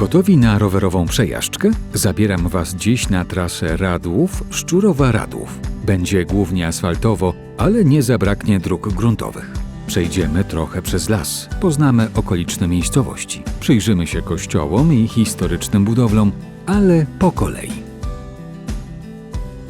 Gotowi na rowerową przejażdżkę? Zabieram Was dziś na trasę Radłów Szczurowa Radłów. Będzie głównie asfaltowo, ale nie zabraknie dróg gruntowych. Przejdziemy trochę przez las, poznamy okoliczne miejscowości, przyjrzymy się kościołom i historycznym budowlom, ale po kolei.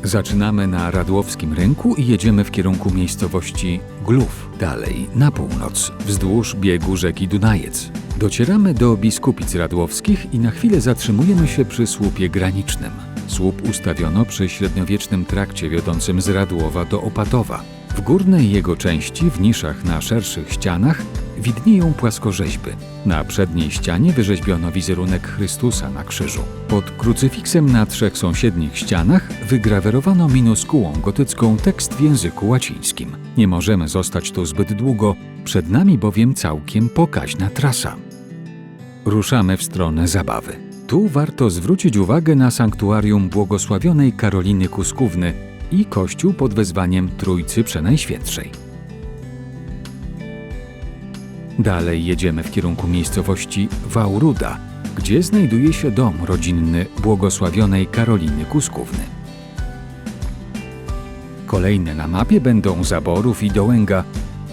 Zaczynamy na Radłowskim Rynku i jedziemy w kierunku miejscowości Glów. Dalej, na północ, wzdłuż biegu rzeki Dunajec. Docieramy do Biskupic Radłowskich i na chwilę zatrzymujemy się przy słupie granicznym. Słup ustawiono przy średniowiecznym trakcie wiodącym z Radłowa do Opatowa. W górnej jego części, w niszach na szerszych ścianach, widnieją płaskorzeźby. Na przedniej ścianie wyrzeźbiono wizerunek Chrystusa na krzyżu. Pod krucyfiksem na trzech sąsiednich ścianach wygrawerowano minuskułą gotycką tekst w języku łacińskim. Nie możemy zostać tu zbyt długo, przed nami bowiem całkiem pokaźna trasa. Ruszamy w stronę zabawy. Tu warto zwrócić uwagę na sanktuarium błogosławionej Karoliny Kuskówny i kościół pod wezwaniem Trójcy Przenajświętszej. Dalej jedziemy w kierunku miejscowości Wałruda, gdzie znajduje się dom rodzinny błogosławionej Karoliny Kuskówny. Kolejne na mapie będą Zaborów i Dołęga.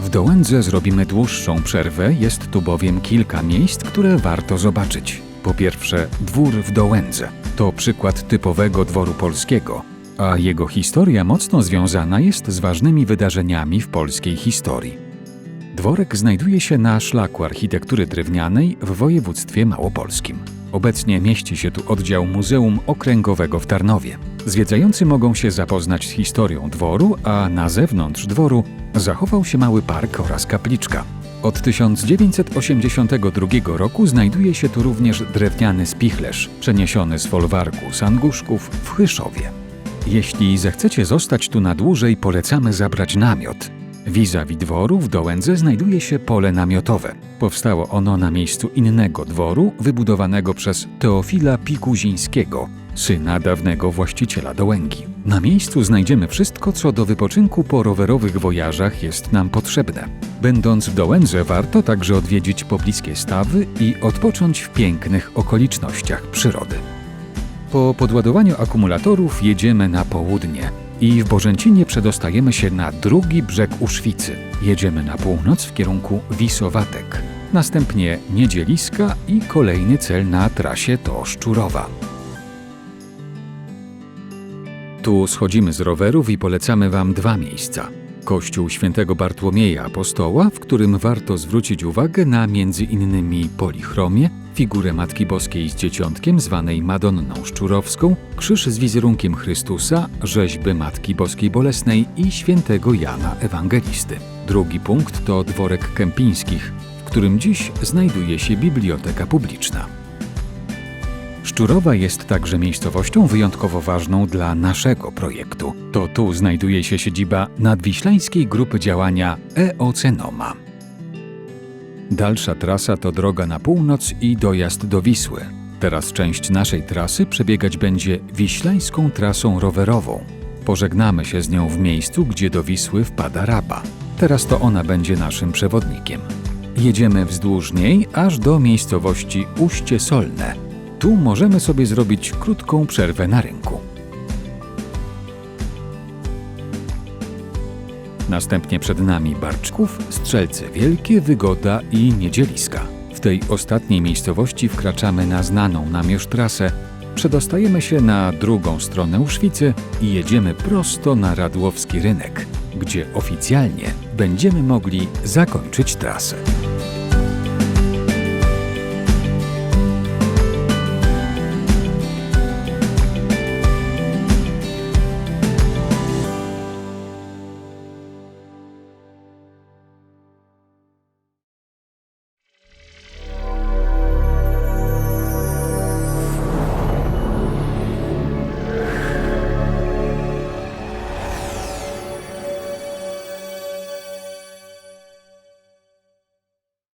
W Dołędze zrobimy dłuższą przerwę, jest tu bowiem kilka miejsc, które warto zobaczyć. Po pierwsze, dwór w Dołędze. To przykład typowego dworu polskiego, a jego historia mocno związana jest z ważnymi wydarzeniami w polskiej historii. Dworek znajduje się na szlaku architektury drewnianej w województwie małopolskim. Obecnie mieści się tu oddział Muzeum Okręgowego w Tarnowie. Zwiedzający mogą się zapoznać z historią dworu, a na zewnątrz dworu zachował się mały park oraz kapliczka. Od 1982 roku znajduje się tu również drewniany spichlerz, przeniesiony z folwarku Sanguszków w Chyszowie. Jeśli zechcecie zostać tu na dłużej, polecamy zabrać namiot. Vis-a-vis dworu w Dołędze znajduje się pole namiotowe. Powstało ono na miejscu innego dworu wybudowanego przez Teofila Pikuzińskiego, syna dawnego właściciela Dołęgi. Na miejscu znajdziemy wszystko, co do wypoczynku po rowerowych wojażach jest nam potrzebne. Będąc w Dołędze warto także odwiedzić pobliskie stawy i odpocząć w pięknych okolicznościach przyrody. Po podładowaniu akumulatorów jedziemy na południe i w Bożęcinie przedostajemy się na drugi brzeg Uszwicy. Jedziemy na północ w kierunku Wisowatek. Następnie Niedzieliska i kolejny cel na trasie to Szczurowa. Tu schodzimy z rowerów i polecamy Wam dwa miejsca. Kościół świętego Bartłomieja Apostoła, w którym warto zwrócić uwagę na między innymi polichromię, figurę Matki Boskiej z Dzieciątkiem zwanej Madonną Szczurowską, krzyż z wizerunkiem Chrystusa, rzeźby Matki Boskiej Bolesnej i świętego Jana Ewangelisty. Drugi punkt to dworek Kępińskich, w którym dziś znajduje się biblioteka publiczna. Szczurowa jest także miejscowością wyjątkowo ważną dla naszego projektu. To tu znajduje się siedziba nadwiślańskiej grupy działania EOCENOMA. Dalsza trasa to droga na północ i dojazd do Wisły. Teraz część naszej trasy przebiegać będzie wiślańską trasą rowerową. Pożegnamy się z nią w miejscu, gdzie do Wisły wpada Raba. Teraz to ona będzie naszym przewodnikiem. Jedziemy wzdłuż niej aż do miejscowości Uście Solne. Tu możemy sobie zrobić krótką przerwę na rynku. Następnie przed nami Barczków, Strzelce Wielkie, Wygoda i Niedzieliska. W tej ostatniej miejscowości wkraczamy na znaną nam już trasę, przedostajemy się na drugą stronę Uszwicy i jedziemy prosto na Radłowski Rynek, gdzie oficjalnie będziemy mogli zakończyć trasę.